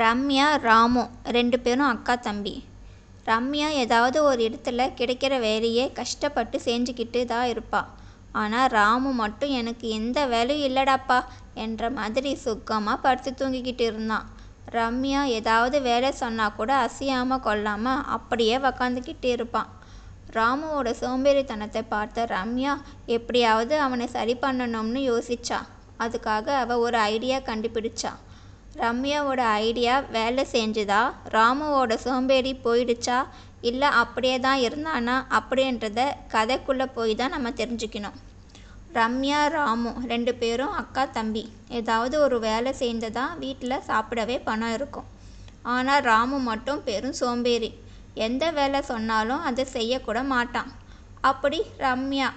ரம்யா ராமு ரெண்டு பேரும் அக்கா தம்பி. ரம்யா ஏதாவது ஒரு இடத்துல கிடைக்கிற வேலையை கஷ்டப்பட்டு செஞ்சுக்கிட்டு தான் இருப்பாள் ஆனால் ராமு மட்டும் எனக்கு எந்த வேலையும் இல்லைடாப்பா என்ற மாதிரி சுகமாக படுத்து தூங்கிக்கிட்டு இருந்தான். ரம்யா ஏதாவது வேலை சொன்னால் கூட அசையாமல் கொள்ளாமல் அப்படியே உக்காந்துக்கிட்டு இருப்பான். ராமுவோட சோம்பேறித்தனத்தை பார்த்த ரம்யா எப்படியாவது அவனை சரி பண்ணணும்னு யோசிச்சா. அதுக்காக அவள் ஒரு ஐடியா கண்டுபிடிச்சா. ரம்யாவோட ஐடியா வேலை செஞ்சுதா? ராமுவோட சோம்பேறி போயிடுச்சா? இல்லை அப்படியே தான் இருந்தானா? அப்படின்றத கதைக்குள்ளே போய் தான் நம்ம தெரிஞ்சுக்கணும். ரம்யா ராமு ரெண்டு பேரும் அக்கா தம்பி. ஏதாவது ஒரு வேலை செஞ்சதான் வீட்டில் சாப்பிடவே பணம் இருக்கும். ஆனால் ராமு மட்டும் பெரும் சோம்பேறி. எந்த வேலை சொன்னாலும் அதை செய்யக்கூட மாட்டான். அப்படி ரம்யா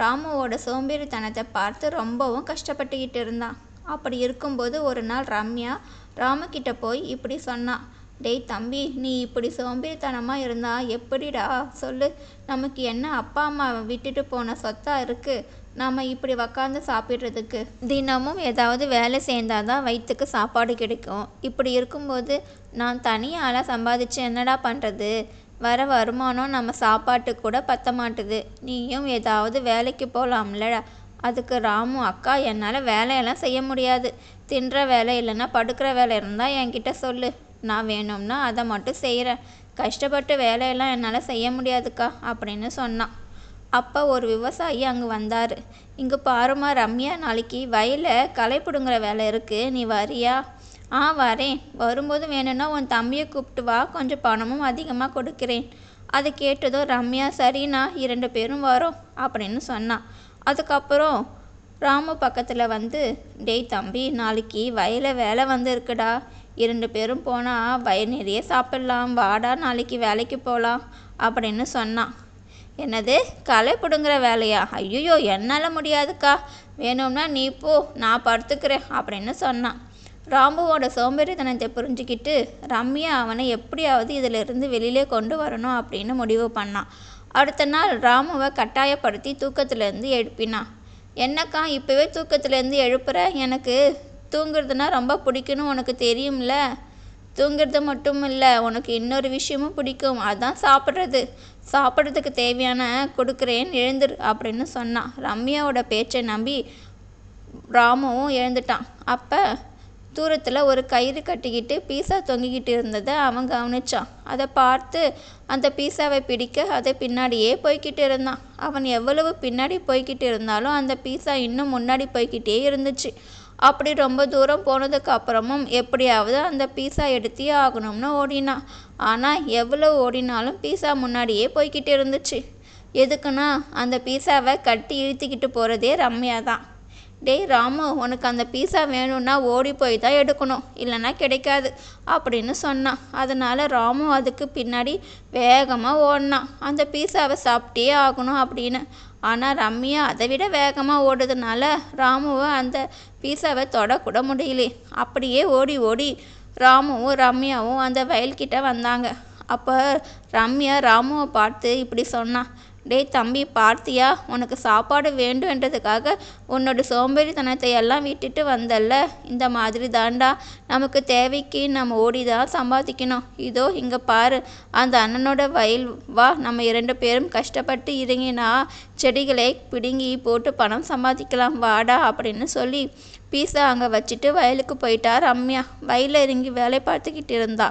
ராமுவோட சோம்பேறித்தனத்தை பார்த்து ரொம்பவும் கஷ்டப்பட்டுக்கிட்டு இருந்தான். அப்படி இருக்கும்போது ஒரு நாள் ரம்யா ராமுக்கிட்ட போய் இப்படி சொன்னான் டேய் தம்பி நீ இப்படி சோம்பேறித்தனமாக இருந்தா எப்படிடா? சொல்லு நமக்கு என்ன அப்பா அம்மா விட்டுட்டு போன சொத்தா இருக்கு? நம்ம இப்படி உக்காந்து சாப்பிட்றதுக்கு. தினமும் ஏதாவது வேலை சேர்ந்தாதான் வயிற்றுக்கு சாப்பாடு கிடைக்கும். இப்படி இருக்கும்போது நான் தனியாளாக சம்பாதிச்சு என்னடா பண்ணுறது வர வருமானம் நம்ம சாப்பாட்டுக்கு கூட பத்த மாட்டுது நீயும் ஏதாவது வேலைக்கு போகலாம்ல அதுக்கு ராமு அக்கா என்னால் வேலையெல்லாம் செய்ய முடியாது. தின்ற வேலை இல்லைன்னா படுக்கிற வேலை இருந்தால் என்கிட்ட சொல்லு. நான் வேணும்னா அதை மட்டும் செய்கிறேன் கஷ்டப்பட்டு வேலையெல்லாம் என்னால் செய்ய முடியாதுக்கா அப்படின்னு சொன்னான். அப்போ ஒரு விவசாயி அங்கே வந்தார். இங்கே பாருமா ரம்யா நாளைக்கு வயலில் களை பிடுங்குற வேலை இருக்குது நீ வரியா? ஆ வரேன். வரும்போது வேணும்னா உன் தம்பியை கூப்பிட்டு வா. கொஞ்சம் பணமும் அதிகமாக கொடுக்குறேன். அதை கேட்டதும் ரம்யா சரிண்ணா. இரண்டு பேரும் வரோம் அப்படின்னு சொன்னான். அதுக்கப்புறம் ராமு பக்கத்தில் வந்து டேய் தம்பி நாளைக்கு வயலில் வேலை வந்திருக்குடா. இரண்டு பேரும் போனால் வயல் நிறைய சாப்பிட்லாம். வாடா நாளைக்கு வேலைக்கு போகலாம் அப்படின்னு சொன்னான். என்னது? களை பிடுங்குற வேலையா? ஐயோ என்னால் முடியாதுக்கா. வேணும்னா நீ போ நான் படுத்துக்கிறேன் அப்படின்னு சொன்னான். ராமுவோட சோம்பேறித்தனத்தை புரிஞ்சுக்கிட்டு ரம்யா அவனை எப்படியாவது இதிலிருந்து வெளியிலே கொண்டு வரணும் அப்படின்னு முடிவு பண்ணான். அடுத்த நாள் ராமுவை கட்டாயப்படுத்தி தூக்கத்துலேருந்து எழுப்பினான் என்னக்கா இப்போவே தூக்கத்துலேருந்து எழுப்புற? எனக்கு தூங்குறதுனா ரொம்ப பிடிக்கும்னு உனக்கு தெரியும்ல? தூங்குறது மட்டும் இல்லை உனக்கு இன்னொரு விஷயமும் பிடிக்கும். அதான் சாப்பிட்றது. சாப்பிட்றதுக்கு தேவையான கொடுக்குறேன் எழுந்துரு அப்படின்னு சொன்னான் ரம்யாவோட பேச்சை நம்பி ராமுவும் எழுந்துட்டான். அப்போ தூரத்தில் ஒரு கயிறு கட்டிக்கிட்டு பீஸா தொங்கிக்கிட்டு இருந்ததை அவன் கவனிச்சான். அதை பார்த்து அந்த பீஸாவை பிடிக்க அதை பின்னாடியே போய்கிட்டு இருந்தான். அவன் எவ்வளவு பின்னாடி போய்கிட்டு இருந்தாலும் அந்த பீஸா இன்னும் முன்னாடி போய்கிட்டே இருந்துச்சு. அப்படி ரொம்ப தூரம் போனதுக்கு அப்புறமும் எப்படியாவது அந்த பீஸா எடுத்தே ஆகணும்னு ஓடினான். ஆனால் எவ்வளவு ஓடினாலும் பீஸா முன்னாடியே போய்கிட்டு இருந்துச்சு. எதுக்குன்னா அந்த பீஸாவை கட்டி இழுத்துக்கிட்டு போகிறதே ரம்யா தான். டேய் ராமு உனக்கு அந்த பீஸா வேணும்னா ஓடி போய் தான் எடுக்கணும். இல்லைன்னா கிடைக்காது அப்படின்னு சொன்னான். அதனால் ராமு அதுக்கு பின்னாடி வேகமாக ஓடினான். அந்த பீஸாவை சாப்பிட்டே ஆகணும் அப்படின்னு. ஆனால் ரம்யா அதை விட வேகமாக ஓடுறதுனால ராமுவை அந்த பீஸாவை தொடக்கூட முடியல. அப்படியே ஓடி ஓடி ராமுவும் ரம்யாவும் அந்த வயல்கிட்ட வந்தாங்க. அப்போ ரம்யா ராமுவை பார்த்து இப்படி சொன்னான். டேய் தம்பி பார்த்தியா? உனக்கு சாப்பாடு வேண்டுன்றதுக்காக உன்னோட சோம்பேறித்தனத்தை எல்லாம் விட்டுட்டு வந்தல்ல? இந்த மாதிரி தாண்டா. நமக்கு தேவைக்கு நம்ம ஓடி தான் சம்பாதிக்கணும். இதோ இங்கே பாரு. அந்த அண்ணனோட வயல் வா. நம்ம இரண்டு பேரும் கஷ்டப்பட்டு இறங்கினா செடிகளை பிடுங்கி போட்டு பணம் சம்பாதிக்கலாம். வாடா அப்படின்னு சொல்லி பீஸா அங்கே வச்சுட்டு வயலுக்கு போயிட்டா ரம்யா. வயலில் இறங்கி வேலை பார்த்துக்கிட்டு இருந்தா.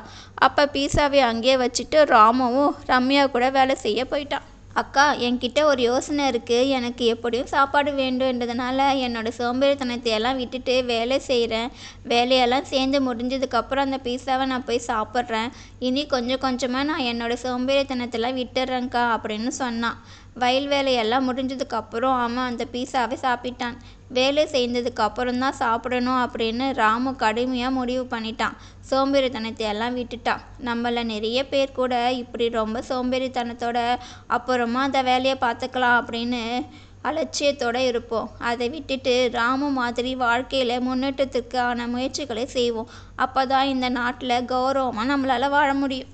அப்போ பீஸாவை அங்கேயே வச்சுட்டு ராமுவும் ரம்யா கூட வேலை செய்ய போயிட்டான் அக்கா என்கிட்ட ஒரு யோசனை இருக்குது எனக்கு எப்படியும் சாப்பாடு வேண்டுன்றதுனால என்னோடய சோம்பேறித்தனத்தை எல்லாம் விட்டுட்டு வேலை செய்கிறேன் வேலையெல்லாம் சேர்ந்து முடிஞ்சதுக்கப்புறம் அந்த பீஸாவை நான் போய் சாப்பிட்றேன். இனி கொஞ்சம் கொஞ்சமாக நான் என்னோடய சோம்பேறித்தனத்தெல்லாம் விட்டுடுறேன்க்கா அப்படின்னு சொன்னான். வயல் வேலையெல்லாம் முடிஞ்சதுக்கப்புறம் அவன் அந்த பீஸாவை சாப்பிட்டான். வேலை செய்ததுக்கு அப்புறம் தான் சாப்பிடணும் அப்படின்னு ராமு கடுமையாக முடிவு பண்ணிட்டான். சோம்பேறித்தனத்தை எல்லாம் விட்டுட்டான். நம்மள நிறைய பேர் கூட இப்படி ரொம்ப சோம்பேறித்தனத்தோட அப்புறமா அந்த வேலையை பார்த்துக்கலாம் அப்படின்னு அலட்சியத்தோடு இருப்போம். அதை விட்டுட்டு ராமு மாதிரி வாழ்க்கையில் முன்னேற்றத்துக்கான முயற்சிகளை செய்வோம். அப்போ தான் இந்த நாட்டில் கௌரவமாக நம்மளால் வாழ முடியும்.